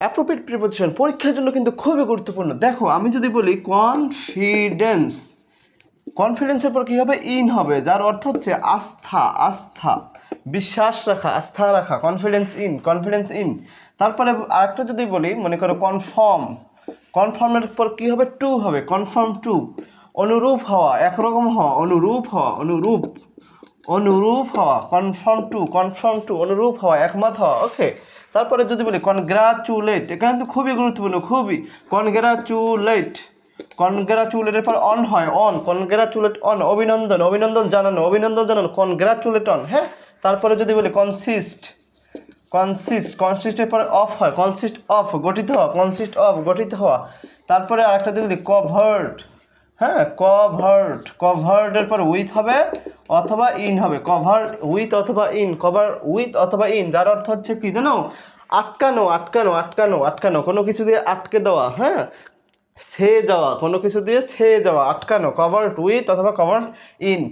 Appropriate preposition পরীক্ষার জন্য কিন্তু খুবই গুরুত্বপূর্ণ। দেখো, আমি যদি বলি কনফিডেন্স কনফিডেন্সের পর কী হবে? ইন হবে, যার অর্থ হচ্ছে আস্থা আস্থা, বিশ্বাস রাখা, আস্থা রাখা কনফিডেন্স ইন কনফিডেন্স ইন তারপরে আরেকটা যদি বলি, মনে করো কনফার্ম কনফার্মের পর কী হবে? টু হবে কনফার্ম টু অনুরূপ হওয়া, একরকম হওয়া, অনুরূপ হওয়া, অনুরূপ। অনুরূপ হওয়া কনফার্ম টু কনফার্ম টু অনুরূপ হওয়া, একমত হওয়া ওকে তারপরে যদি বলি কনগ্রাচুলেট এখানে কিন্তু খুবই গুরুত্বপূর্ণ, খুবই। কনগ্রাচুলেট কনগ্রাচুলেটের পর অন হয় অন কনগ্রাচুলেট অন অভিনন্দন অভিনন্দন জানানো অভিনন্দন জানানো কনগ্রাচুলেট অন হ্যাঁ? তারপরে যদি বলি কনসিস্ট কনসিস্ট কনসিস্টের পরে অফ হয় কনসিস্ট অফ গঠিত হওয়া কনসিস্ট অফ গঠিত হওয়া। তারপরে আরেকটা যদি বলি কভার্ড হ্যাঁ কভার্ড কভার্ডের পর উইথ হবে অথবা ইন হবে। কভার উইথ অথবা ইন কভার উইথ অথবা ইন যার অর্থ হচ্ছে কি জানো? আটকানো আটকানো আটকানো আটকানো। কোনো কিছু দিয়ে আটকে দেওয়া হ্যাঁ? সে যাওয়া, কোনো কিছু দিয়ে সে যাওয়া, আটকানো। কভার উইথ অথবা কভার ইন